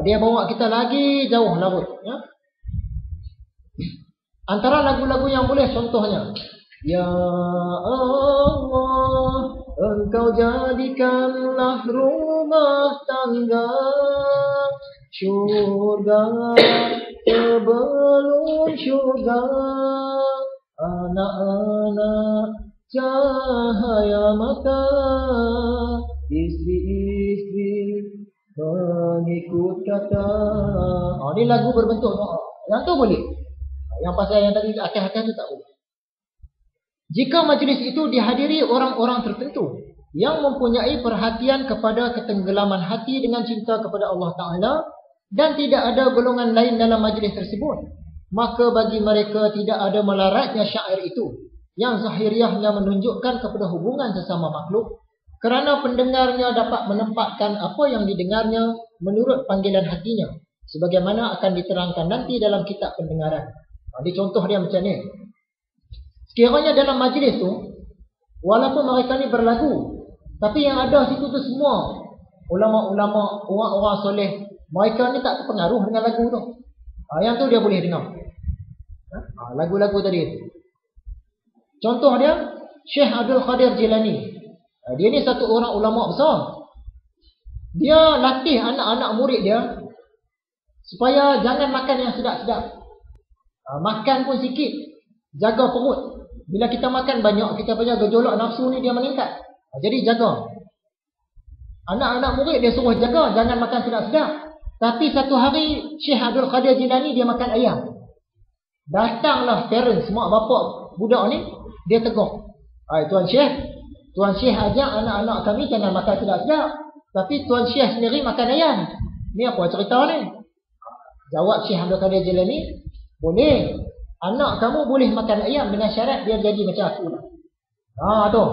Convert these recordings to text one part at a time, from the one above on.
Dia bawa kita lagi jauh larut. Ya? Antara lagu-lagu yang boleh contohnya. Ya Allah, engkau jadikanlah rumah tangga syurga sebelum syurga anak-anak cahaya mata istri-istri mengikut kata. Oh, ini lagu berbentuk doa. Yang tu boleh. Yang pasal yang tadi akhir-akhir tu tak boleh. Jika majlis itu dihadiri orang-orang tertentu yang mempunyai perhatian kepada ketenggelaman hati dengan cinta kepada Allah Ta'ala dan tidak ada golongan lain dalam majlis tersebut, maka bagi mereka tidak ada melaratnya syair itu yang zahiriahnya menunjukkan kepada hubungan sesama makhluk kerana pendengarnya dapat menempatkan apa yang didengarnya menurut panggilan hatinya sebagaimana akan diterangkan nanti dalam kitab pendengaran. Ada contoh dia macam ni. Sekiranya dalam majlis tu, walaupun mereka ni berlagu, tapi yang ada situ tu semua ulama-ulama, orang-orang soleh, mereka ni tak terpengaruh dengan lagu tu. Ha, yang tu dia boleh dengar. Ha, ha lagu-lagu tadi. Contoh dia, Syekh Abdul Khadir Jilani. Ha, dia ni satu orang ulama besar. Dia latih anak-anak murid dia supaya jangan makan yang sedap-sedap. Ha, makan pun sikit, jaga perut. Bila kita makan banyak, kita punya gejolak nafsu ni dia meningkat. Ha, jadi jaga. Anak-anak murid dia suruh jaga, jangan makan sedap-sedap. Tapi satu hari, Syekh Abdul Qadir Jilani dia makan ayam. Datanglah parents, mak bapak budak ni, dia tegur. Hai, Tuan Syekh, Tuan Syekh ajak anak-anak kami jangan makan sedap-sedap. Tapi Tuan Syekh sendiri makan ayam. Ni apa cerita ni? Jawab Syekh Abdul Qadir Jilani, boleh. Anak kamu boleh makan ayam dengan syarat dia jadi macam aku. Ha tu.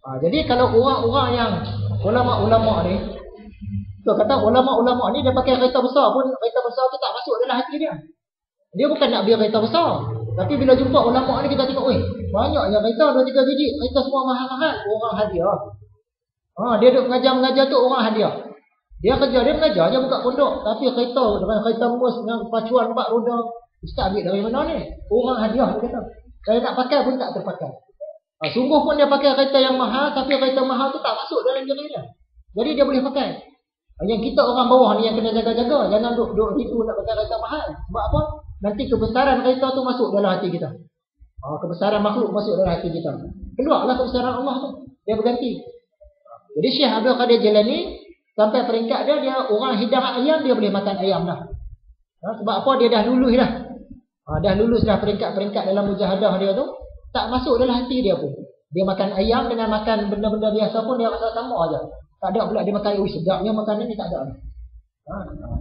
Ha, jadi kalau orang-orang yang ulama-ulama ni tu kata ulama-ulama ni dia pakai kereta besar pun kereta besar tu tak masuk dalam hati dia. Dia bukan nak biar kereta besar. Tapi bila jumpa ulama ni kita tengok, "Weh, banyak yang kereta dua tiga biji, kereta semua mahal-mahal, orang hadiah." Ha, dia duk mengajar-mengajar tu orang hadiah. Dia kerja, dia mengajar je buka pondok. Tapi kereta dengan kereta mus dengan pacuan empat roda, Ustaz ambil dari mana ni? Orang hadiah dia kata. Kalau tak pakai pun tak terpakai. Ha, sungguh pun dia pakai kereta yang mahal, tapi kereta mahal tu tak masuk dalam diri. Jadi dia boleh pakai. Ha, yang kita orang bawah ni yang kena jaga-jaga. Jangan duduk, duduk itu nak pakai kereta mahal. Sebab apa? Nanti kebesaran kereta tu masuk dalam hati kita. Ha, kebesaran makhluk masuk dalam hati kita. Keluarlah kebesaran Allah tu. Dia berganti. Jadi Syekh Abdul Qadir Jalani, sampai peringkat dia, dia orang hidang ayam, dia boleh makan ayam dah. Ha, sebab apa? Dia dah lulus dah. Ha, dah lulus dah peringkat-peringkat dalam mujahadah dia tu. Tak masuk dalam hati dia pun. Dia makan ayam dengan makan benda-benda biasa pun dia rasa sama aja. Tak ada pula dia makan, ui sedapnya makanan ni tak ada. Ha.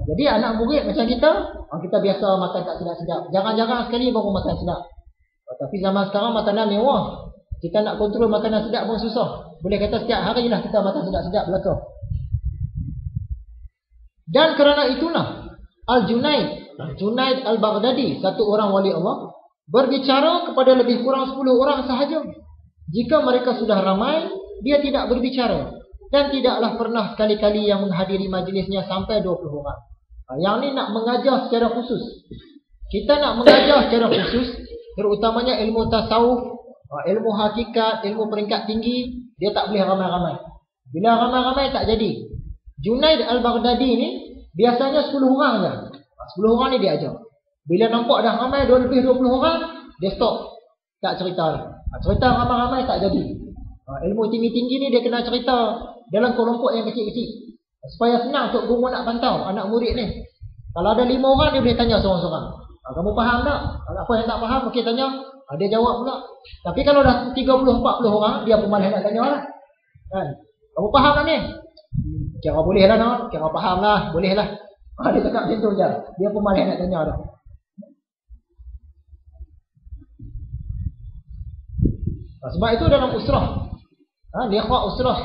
Jadi anak murid macam kita, ha, kita biasa makan tak sedap-sedap. Jangan-jangan sekali baru makan sedap. Ha, tapi zaman sekarang makanan mewah. Kita nak kontrol makanan sedap pun susah. Boleh kata setiap hari lah kita makan sedap-sedap belakang. Dan kerana itulah Al-Junaid Junaid al-Baghdadi, satu orang wali Allah, berbicara kepada lebih kurang 10 orang sahaja. Jika mereka sudah ramai, dia tidak berbicara. Dan tidaklah pernah sekali-kali yang menghadiri majlisnya sampai 20 orang. Ha, yang ni nak mengajar secara khusus. Kita nak mengajar secara khusus, terutamanya ilmu tasawuf, ha, ilmu hakikat, ilmu peringkat tinggi, dia tak boleh ramai-ramai. Bila ramai-ramai tak jadi. Junaid al-Baghdadi ni, biasanya 10 orang saja. 10 orang ni dia ajar. Bila nampak dah ramai, lebih 20 orang, dia stop. Tak cerita lah. Cerita ramai-ramai tak jadi. Ha, ilmu tinggi-tinggi ni dia kena cerita dalam kelompok yang kecil-kecil. Supaya senang untuk guru nak pantau anak murid ni. Kalau ada lima orang, dia boleh tanya seorang-seorang. Ha, kamu faham tak? Kalau apa yang tak faham, okey tanya. Ha, dia jawab pula. Tapi kalau dah 30-40 orang, dia pun malas nak tanya lah. Kan? Kamu faham tak ni? Kira boleh lah nak. Kira faham lah. Boleh lah. Ha, dia cakap macam tu je. Dia pun malas nak tanya dah. Ha, sebab itu dalam usrah. Ha, Liqah usrah.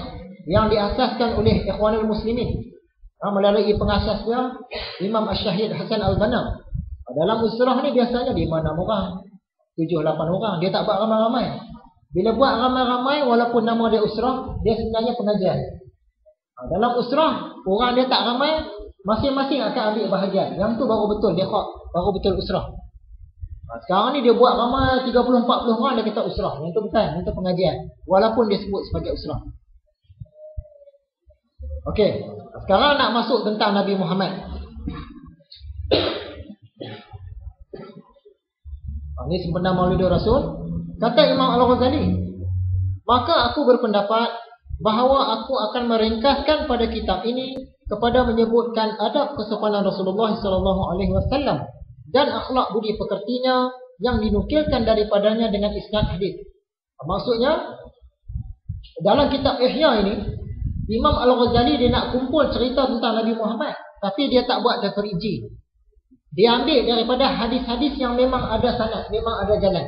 Yang diasaskan oleh ikhwanul muslimin. Ha, melalui pengasas dia. Imam Ash-Shahid Hasan Al-Banam. Ha, dalam usrah ni biasanya 5-6 orang. 7-8 orang. Dia tak buat ramai-ramai. Bila buat ramai-ramai walaupun nama dia usrah. Dia sebenarnya pengajian. Ha, dalam usrah. Orang dia tak ramai. Masing-masing akan ambil bahagian. Yang tu baru betul dia baru betul usrah. Ha, sekarang ni dia buat ramai 30-40 orang dia kata usrah. Yang tu bukan. Yang tu pengajian. Walaupun dia sebut sebagai usrah. Okey. Sekarang nak masuk tentang Nabi Muhammad. Ini sempena Maulidur Rasul. Kata Imam Al-Ghazali. Maka aku berpendapat bahawa aku akan meringkaskan pada kitab ini kepada menyebutkan adab kesopanan Rasulullah sallallahu alaihi wasallam dan akhlak budi pekertinya yang dinukilkan daripadanya dengan isnad hadis. Maksudnya dalam kitab Ihya ini Imam Al-Ghazali dia nak kumpul cerita tentang Nabi Muhammad tapi dia tak buat terperinci. Dia ambil daripada hadis-hadis yang memang ada sanad, memang ada jalan.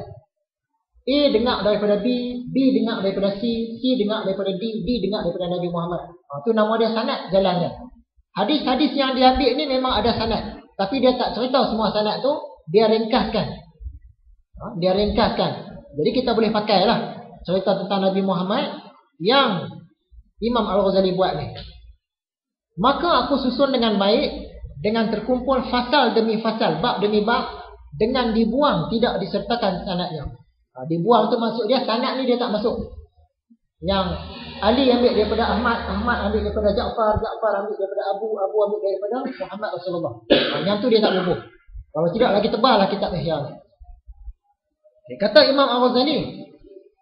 A dengar daripada B, B dengar daripada C, C dengar daripada D, D dengar daripada Nabi Muhammad. Ha, tu nama dia sanad jalannya. Hadis-hadis yang dia ambil ni memang ada sanad. Tapi dia tak cerita semua sanad tu, dia ringkaskan. Ha, dia ringkaskan. Jadi kita boleh pakai lah cerita tentang Nabi Muhammad yang Imam Al-Ghazali buat ni. Maka aku susun dengan baik, dengan terkumpul fasal demi fasal, bab demi bab, dengan dibuang tidak disertakan sanadnya. Ha, dibuang tu masuk dia sanad ni dia tak masuk. Yang Ali ambil daripada Ahmad, Ahmad ambil daripada Ja'far, Ja'far ambil daripada Abu, Abu ambil daripada Muhammad Rasulullah. Ha, yang tu dia tak bubuh. Kalau tidak lagi tebal lah kitab Ihya. Dia kata Imam Al-Ghazali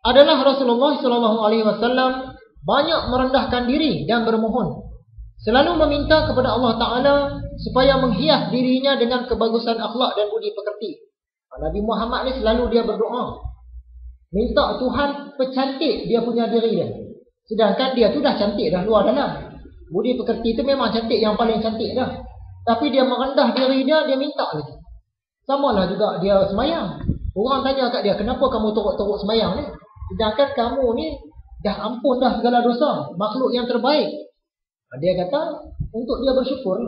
adalah Rasulullah sallallahu alaihi wasallam banyak merendahkan diri dan bermohon. Selalu meminta kepada Allah Taala supaya menghias dirinya dengan kebagusan akhlak dan budi pekerti. Ha, Nabi Muhammad ni selalu dia berdoa Minta Tuhan pecantik dia punya diri dia. Sedangkan dia tu dah cantik dah luar dalam. Budi pekerti tu memang cantik yang paling cantik dah. Tapi dia merendah diri dia, dia minta lagi. Sama lah juga dia semayang. Orang tanya kat dia, kenapa kamu teruk-teruk semayang ni? Sedangkan kamu ni dah ampun dah segala dosa. Makhluk yang terbaik. Dia kata, untuk dia bersyukur,